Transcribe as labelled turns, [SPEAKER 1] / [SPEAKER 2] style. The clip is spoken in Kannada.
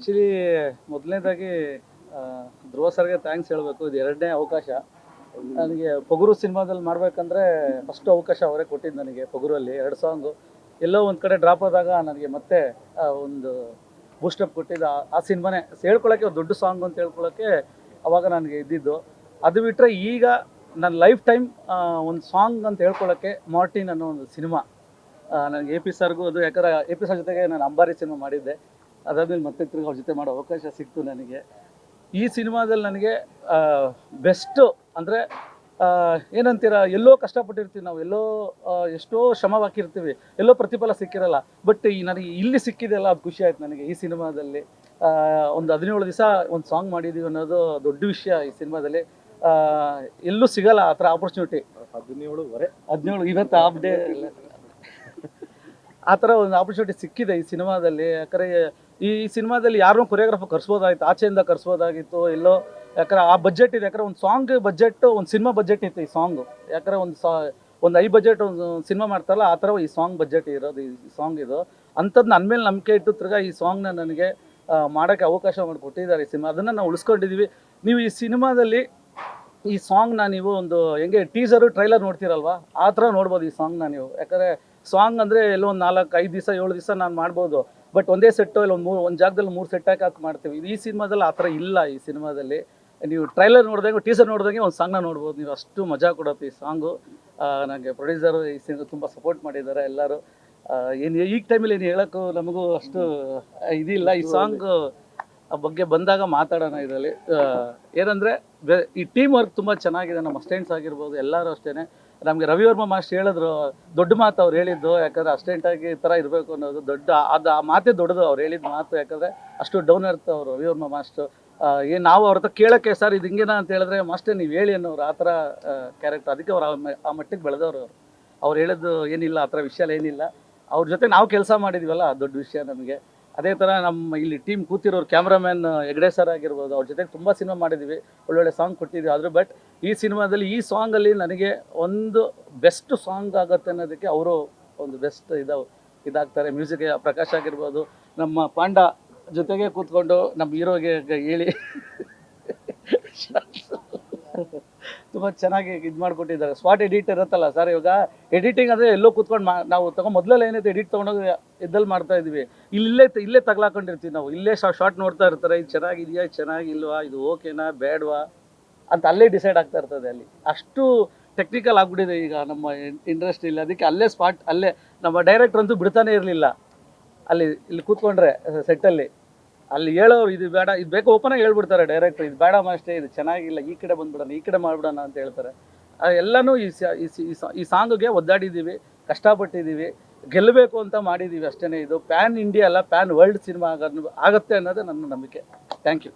[SPEAKER 1] ಆ್ಯಕ್ಚುಲಿ ಮೊದಲನೇದಾಗಿ ಧ್ರುವ ಸರ್ಗೆ ಥ್ಯಾಂಕ್ಸ್ ಹೇಳಬೇಕು. ಇದು ಎರಡನೇ ಅವಕಾಶ. ನನಗೆ ಪೊಗುರು ಸಿನಿಮಾದಲ್ಲಿ ಮಾಡಬೇಕಂದ್ರೆ ಫಸ್ಟ್ ಅವಕಾಶ ಅವರೇ ಕೊಟ್ಟಿದ್ದು ನನಗೆ, ಪೊಗುರಲ್ಲಿ. ಎರಡು ಸಾಂಗು ಎಲ್ಲೋ ಒಂದು ಕಡೆ ಡ್ರಾಪ್ ಆದಾಗ ನನಗೆ ಮತ್ತೆ ಒಂದು ಬೂಸ್ಟಪ್ ಕೊಟ್ಟಿದ್ದು ಆ- ಸಿನಿಮಾನೇ. ಹೇಳ್ಕೊಳಕ್ಕೆ ಒಂದು ದೊಡ್ಡ ಸಾಂಗ್ ಅಂತ ಹೇಳ್ಕೊಳಕ್ಕೆ ಅವಾಗ ನನಗೆ ಇದ್ದಿದ್ದು. ಅದು ಬಿಟ್ಟರೆ ಈಗ ನನ್ನ ಲೈಫ್ ಟೈಮ್ ಒಂದು ಸಾಂಗ್ ಅಂತ ಹೇಳ್ಕೊಳಕ್ಕೆ ಮಾರ್ಟಿನ್ ಅನ್ನೋ ಒಂದು ಸಿನಿಮಾ. ನನಗೆ ಎ ಪಿ ಸರ್ಗೂ ಅದು ಯಾಕಂದ್ರೆ ಎ ಪಿ ಸರ್ ಜೊತೆಗೆ ನಾನು ಅಂಬಾರಿ ಸಿನಿಮಾ ಮಾಡಿದ್ದೆ. ಅದಾದ್ಮೇಲೆ ಮತ್ತೆ ತಿರುಗಿ ಅವ್ರ ಜೊತೆ ಮಾಡೋ ಅವಕಾಶ ಸಿಕ್ತು ನನಗೆ. ಈ ಸಿನಿಮಾದಲ್ಲಿ ನನಗೆ ಬೆಸ್ಟು ಅಂದರೆ ಏನಂತೀರ ಎಲ್ಲೋ ಕಷ್ಟಪಟ್ಟಿರ್ತೀವಿ ನಾವು ಎಲ್ಲೋ ಎಷ್ಟೋ ಶ್ರಮ ಹಾಕಿರ್ತೀವಿ ಎಲ್ಲೋ ಪ್ರತಿಫಲ ಸಿಕ್ಕಿರಲ್ಲ. ಬಟ್ ಈ ನನಗೆ ಇಲ್ಲಿ ಸಿಕ್ಕಿದೆಲ್ಲ ಅದು ಖುಷಿ ಆಯ್ತು ನನಗೆ ಈ ಸಿನಿಮಾದಲ್ಲಿ. ಒಂದು ಹದಿನೇಳು ದಿವಸ ಒಂದು ಸಾಂಗ್ ಮಾಡಿದ್ದೀವಿ ಅನ್ನೋದು ದೊಡ್ಡ ವಿಷಯ ಈ ಸಿನಿಮಾದಲ್ಲಿ. ಎಲ್ಲೂ ಸಿಗಲ್ಲ ಆ ಥರ ಆಪರ್ಚುನಿಟಿ
[SPEAKER 2] ಹದಿನೇಳುವರೆ.
[SPEAKER 1] ಹದಿನೇಳು ಇವತ್ತು ಹಾಫ್ ಡೇ ಆ ಥರ ಒಂದು ಆಪರ್ಚುನಿಟಿ ಸಿಕ್ಕಿದೆ ಈ ಸಿನಿಮಾದಲ್ಲಿ. ಯಾಕಂದರೆ ಈ ಸಿನಿಮಾದಲ್ಲಿ ಯಾರನ್ನೂ ಕೊರಿಯೋಗ್ರಾಫರ್ ಕರ್ಸ್ಬೋದಾಗಿತ್ತು, ಆಚೆಯಿಂದ ಕರ್ಸ್ಬೋದಾಗಿತ್ತು ಎಲ್ಲೋ ಯಾಕಂದ್ರೆ ಆ ಬಜೆಟ್ ಇದೆ. ಯಾಕಂದ್ರೆ ಒಂದು ಸಾಂಗ್ ಬಜೆಟ್ ಒಂದು ಸಿನಿಮಾ ಬಜೆಟ್ ಇತ್ತು ಈ ಸಾಂಗ್ ಯಾಕಂದ್ರೆ ಒಂದು ಸಾ, ಒಂದು ಐ ಬಜೆಟ್ ಒಂದು ಸಿನಿಮಾ ಮಾಡ್ತಾರಲ್ಲ, ಆ ಥರ ಈ ಸಾಂಗ್ ಬಜೆಟ್ ಇರೋದು, ಈ ಸಾಂಗ್ ಇದು. ಅಂಥದ್ದು ನನ್ನ ಮೇಲೆ ನಂಬಿಕೆ ಇಟ್ಟು ತಿರ್ಗಾ ಈ ಸಾಂಗ್ನ ನನಗೆ ಮಾಡೋಕ್ಕೆ ಅವಕಾಶ ಮಾಡಿಕೊಟ್ಟಿದ್ದಾರೆ ಈ ಸಿನಿಮಾ ಅದನ್ನು ನಾವು ಉಳಿಸ್ಕೊಂಡಿದ್ದೀವಿ ನೀವು ಈ ಸಿನಿಮಾದಲ್ಲಿ ಈ ಸಾಂಗ್ನ ನೀವು ಒಂದು ಹೆಂಗೆ ಟೀಸರು ಟ್ರೈಲರ್ ನೋಡ್ತೀರಲ್ವಾ? ಆ ಥರ ನೋಡ್ಬೋದು ಈ ಸಾಂಗ್ನ ನೀವು. ಯಾಕಂದರೆ ಸಾಂಗ್ ಅಂದರೆ ಎಲ್ಲೋ ಒಂದು ನಾಲ್ಕು ಐದು ದಿವಸ, ಏಳು ದಿವಸ ನಾನು ಮಾಡ್ಬೋದು. ಬಟ್ ಒಂದೇ ಸೆಟ್ಟು ಇಲ್ಲ ಒಂದು ಮೂರು ಒಂದು ಜಾಗದಲ್ಲಿ ಮೂರು ಸೆಟ್ ಹಾಕಿ ಹಾಕಿ ಮಾಡ್ತೀವಿ. ಈ ಸಿನಿಮಾದಲ್ಲಿ ಆ ಥರ ಇಲ್ಲ ಈ ಸಿನಿಮಾದಲ್ಲಿ. ನೀವು ಟ್ರೈಲರ್ ನೋಡಿದಂಗೆ ಟೀಸರ್ ನೋಡಿದಂಗೆ ಒಂದು ಸಾಂಗ್ನ ನೋಡ್ಬೋದು. ನೀವು ಅಷ್ಟು ಮಜಾ ಕೊಡುತ್ತೆ ಈ ಸಾಂಗು ನನಗೆ ಪ್ರೊಡ್ಯೂಸರ್ ಈ ಸಿನಿಮಾ ತುಂಬ ಸಪೋರ್ಟ್ ಮಾಡಿದ್ದಾರೆ ಎಲ್ಲರೂ. ಏನು ಈಗ ಟೈಮಲ್ಲಿ ಏನು ಹೇಳೋಕ್ಕೂ ನಮಗೂ ಅಷ್ಟು ಇದಿಲ್ಲ. ಈ ಸಾಂಗ್ ಬಗ್ಗೆ ಬಂದಾಗ ಮಾತಾಡೋಣ ಇದರಲ್ಲಿ. ಏನಂದರೆ ಈ ಟೀಮ್ ವರ್ಕ್ ತುಂಬ ಚೆನ್ನಾಗಿದೆ. ನಮ್ಮ ಅಸ್ಟೆಂಟ್ಸ್ ಆಗಿರ್ಬೋದು ಎಲ್ಲರೂ ಅಷ್ಟೇ ನಮಗೆ ರವಿವರ್ಮ ಮಾಸ್ಟರ್ ಹೇಳಿದ್ರು, ದೊಡ್ಡ ಮಾತು ಅವ್ರು ಹೇಳಿದ್ದು, ಯಾಕಂದ್ರೆ ಅಸ್ಟೆಂಟಾಗಿ ಈ ಥರ ಇರಬೇಕು ಅನ್ನೋದು ದೊಡ್ಡ, ಅದು ಆ ಮಾತೇ ದೊಡ್ಡದು ಅವ್ರು ಹೇಳಿದ ಮಾತು, ಯಾಕಂದರೆ ಅಷ್ಟು ಡೌನ್ ಅರ್ಥ ಅವರು ರವಿವರ್ಮ ಮಾಸ್ಟರ್. ಏನು ನಾವು ಅವ್ರ ಹತ್ರ ಕೇಳೋಕ್ಕೆ, ಸರ್, ಇದು ಹಿಂಗೇನಾ? ಅಂತ ಹೇಳಿದ್ರೆ, ಮಾಸ್ಟರ್, ನೀವು ಹೇಳಿ ಅನ್ನೋರು ಆ ಥರ ಕ್ಯಾರೆಕ್ಟರ್ ಅದಕ್ಕೆ ಅವ್ರು ಆ ಮಟ್ಟಿಗೆ ಬೆಳೆದವರು ಅವರು. ಅವ್ರು ಹೇಳಿದ್ದು ಏನಿಲ್ಲ, ಆ ಥರ ವಿಷಯ ಏನಿಲ್ಲ. ಅವ್ರ ಜೊತೆ ನಾವು ಕೆಲಸ ಮಾಡಿದ್ವಲ್ಲ ದೊಡ್ಡ ವಿಷಯ ನಮಗೆ. ಅದೇ ಥರ ನಮ್ಮ ಇಲ್ಲಿ ಟೀಮ್ ಕೂತಿರೋರು ಕ್ಯಾಮ್ರಾಮ್ಯಾನ್ ಹೆಗ್ಡೆ ಸರ್ ಆಗಿರ್ಬೋದು, ಅವ್ರ ಜೊತೆಗೆ ತುಂಬ ಸಿನಿಮಾ ಮಾಡಿದ್ದೀವಿ ಒಳ್ಳೊಳ್ಳೆ ಸಾಂಗ್ ಕೊಟ್ಟಿದ್ವಿ ಆದರೂ ಬಟ್ ಈ ಸಿನಿಮಾದಲ್ಲಿ ಈ ಸಾಂಗಲ್ಲಿ ನನಗೆ ಒಂದು ಬೆಸ್ಟ್ ಸಾಂಗ್ ಆಗುತ್ತೆ ಅನ್ನೋದಕ್ಕೆ ಅವರು ಒಂದು ಬೆಸ್ಟ್ ಇದಾವೆ ಇದಾಗ್ತಾರೆ. ಮ್ಯೂಸಿಕ್ ಪ್ರಕಾಶ್ ಆಗಿರ್ಬೋದು, ನಮ್ಮ ಪಾಂಡ ಜೊತೆಗೆ ಕೂತ್ಕೊಂಡು ನಮ್ಮ ಹೀರೋಗೆ ಹೇಳಿ. ತುಂಬ ಚೆನ್ನಾಗಿ ಇದು ಮಾಡಿಕೊಟ್ಟಿದ್ದಾರೆ. ಸ್ಪಾಟ್ ಎಡಿಟ್ ಇರುತ್ತಲ್ಲ ಸರ್ ಇವಾಗ ಎಡಿಟಿಂಗ್ ಅಂದರೆ ಎಲ್ಲೋ ಕೂತ್ಕೊಂಡು ಮಾ, ನಾವು ತಗೊಂಡು ಮೊದಲೆಲ್ಲ ಏನೈತೆ ಎಡಿಟ್ ತೊಗೊಂಡೋಗಿ ಇದ್ದಲ್ಲಿ ಮಾಡ್ತಾ ಇದ್ವಿ. ಇಲ್ಲೇ ಇಲ್ಲೇ ತಗ್ಲಾಕೊಂಡಿರ್ತೀವಿ ನಾವು. ಇಲ್ಲೇ ಶಾರ್ಟ್ ನೋಡ್ತಾ ಇರ್ತಾರೆ, ಇದು ಚೆನ್ನಾಗಿದೆಯಾ, ಇದು ಚೆನ್ನಾಗಿಲ್ವಾ, ಇದು ಓಕೆನಾ ಬೇಡವಾ? ಅಂತ ಅಲ್ಲೇ ಡಿಸೈಡ್ ಆಗ್ತಾ ಇರ್ತದೆ ಅಲ್ಲಿ. ಅಷ್ಟು ಟೆಕ್ನಿಕಲ್ ಆಗಿಬಿಟ್ಟಿದೆ ಈಗ ನಮ್ಮ ಇಂಡಸ್ಟ್ರಿಯಲ್ಲಿ ಅದಕ್ಕೆ ಅಲ್ಲೇ ಸ್ಪಾಟ್ ಅಲ್ಲೇ ನಮ್ಮ ಡೈರೆಕ್ಟ್ರ್ ಅಂತೂ ಬಿಡ್ತಾನೆ ಇರಲಿಲ್ಲ. ಅಲ್ಲಿ, ಇಲ್ಲಿ ಕೂತ್ಕೊಂಡ್ರೆ ಸೆಟ್ಟಲ್ಲಿ ಅಲ್ಲಿ ಹೇಳೋ ಇದು ಬೇಡ, ಇದು ಬೇಕು ಓಪನಾಗಿ ಹೇಳ್ಬಿಡ್ತಾರೆ ಡೈರೆಕ್ಟ್ ಇದು ಬೇಡ ಮಾಸ್ಟೇ ಇದು ಚೆನ್ನಾಗಿಲ್ಲ, ಈ ಕಡೆ ಬಂದ್ಬಿಡೋಣ, ಈ ಕಡೆ ಮಾಡ್ಬಿಡೋಣ ಅಂತ ಹೇಳ್ತಾರೆ. ಎಲ್ಲನೂ ಈ ಈ ಸಾಂಗ್ಗೆ ಒದ್ದಾಡಿದ್ದೀವಿ ಕಷ್ಟಪಟ್ಟಿದ್ದೀವಿ ಗೆಲ್ಲಬೇಕು ಅಂತ ಮಾಡಿದ್ದೀವಿ ಅಷ್ಟೇ ಇದು. ಪ್ಯಾನ್ ಇಂಡಿಯಾ ಅಲ್ಲ, ಪ್ಯಾನ್ ವರ್ಲ್ಡ್ ಸಿನಿಮಾ ಆಗೋದು ಆಗುತ್ತೆ ಅನ್ನೋದೇ ನನ್ನ ನಂಬಿಕೆ. Thank you.